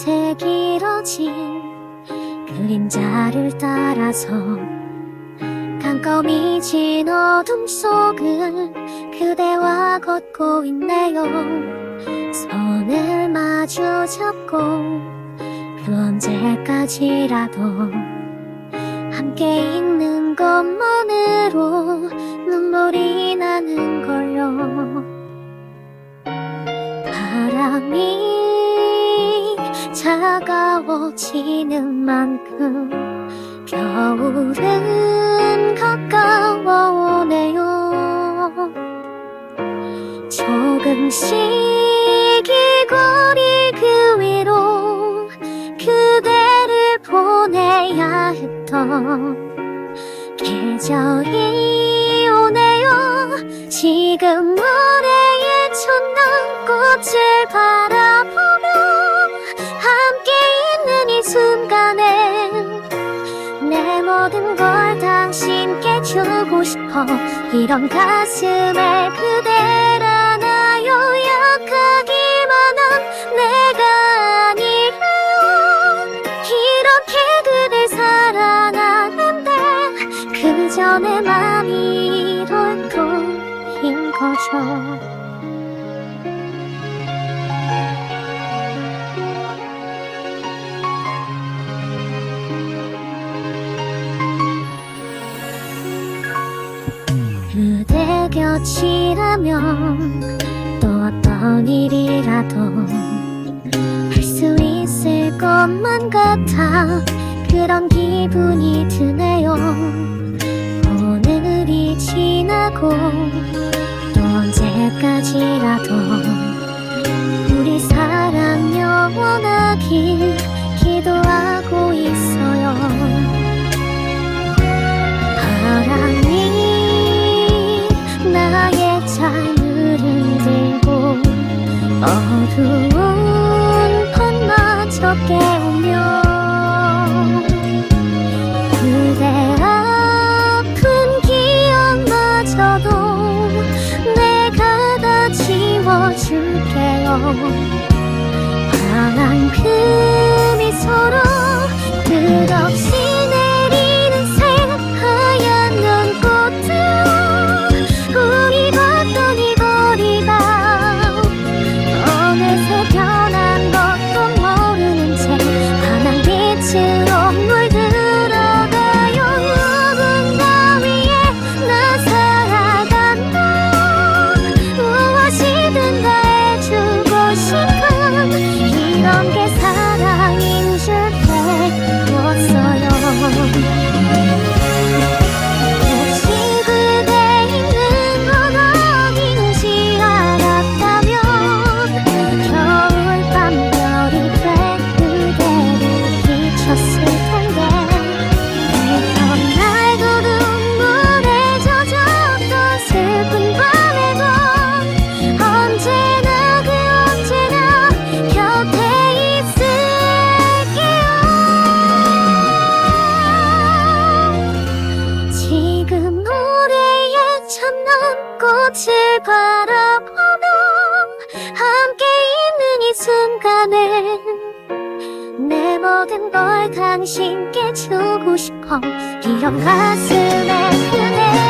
밤새 길어진 그림자를 따라서 깜깜이 진 어둠 속을 그대와 걷고 있네요. 손을 마주 잡고 그 언제까지라도 함께 있는 것만으로 눈물이 나는 걸요. 바람이 차가워지는 만큼 겨울은 가까워 오네요. 조금씩 이 거리 그 위로 그대를 보내야 했던 계절이 오네요. 지금 노래의 첫난 꽃을 바라보 모든 걸 당신께 주고 싶어. 이런 가슴에 그댈 안아요? 약하기만 한 내가 아니래요. 이렇게 그댈 사랑하는데 내 맘이 이럴 뿐인 거죠 곁이라면 또 어떤 일이라도 할 수 있을 것만 같아. 그런 기분이 드네요. 오늘이 지나고 또 언제까지라도 어두운 밤마저 깨우며 그대 아픈 기억마저도 내가 다 지워줄게요. 환한 그 미소로 꽃을 바라보며 함께 있는 이 순간에 내 모든 걸 당신께 주고 싶어. 이런 가슴에 그댈